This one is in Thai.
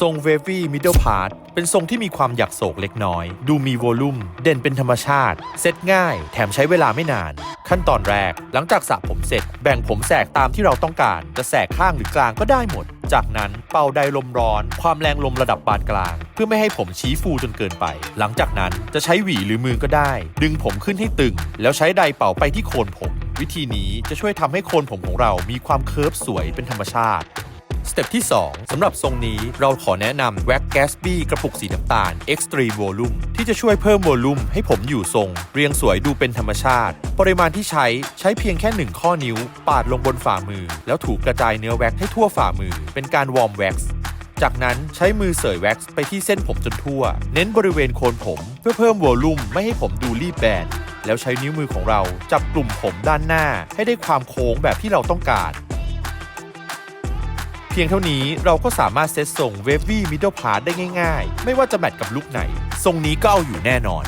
ทรง Wavy Middle Part เป็นทรงที่มีความหยักโศกเล็กน้อย ดูมีโวลูมเด่นเป็นธรรมชาติ เซตง่าย แถมใช้เวลาไม่นาน ขั้นตอนแรก หลังจากสระผมเสร็จ แบ่งผมแสกตามที่เราต้องการ จะแสกข้างหรือกลางก็ได้หมด จากนั้นเป่าไดลมร้อน ความแรงลมระดับปานกลาง เพื่อไม่ให้ผมชี้ฟูจนเกินไป หลังจากนั้นจะใช้หวีหรือมือก็ได้ ดึงผมขึ้นให้ตึง แล้วใช้ไดเป่าไปที่โคนผมวิธีนี้จะช่วยทำให้โคนผมของเรามีความเคิร์ฟสวยเป็นธรรมชาติ สเต็ปที่ 2สำหรับทรงนี้เราขอแนะนำ Wax Gatsby กระปุกสีน้ำตาล Extreme Volume ที่จะช่วยเพิ่มโวลูมให้ผมอยู่ทรง เรียงสวยดูเป็นธรรมชาติ ปริมาณที่ใช้ใช้เพียงแค่ 1 ข้อนิ้ว ปาดลงบนฝ่ามือ แล้วถูกระจายเนื้อแว็กให้ทั่วฝ่ามือ เป็นการวอร์มแว็กซ์จากนั้นใช้มือเสยแว็กซ์ไปที่เส้นผมจนทั่ว เน้นบริเวณโคนผม เพื่อเพิ่มโวลูมไม่ให้ผมดูรีบแบนแล้วใช้นิ้วมือของเราจับกลุ่มผมด้านหน้าให้ได้ความโค้งแบบที่เราต้องการ พียงเท่านี้เราก็สามารถเซตทรงเวฟวี่มิดเดิลพาร์ได้ง่ายๆ ไม่ว่าจะแมทกับลุคไหน ทรงนี้ก็เอาอยู่แน่นอน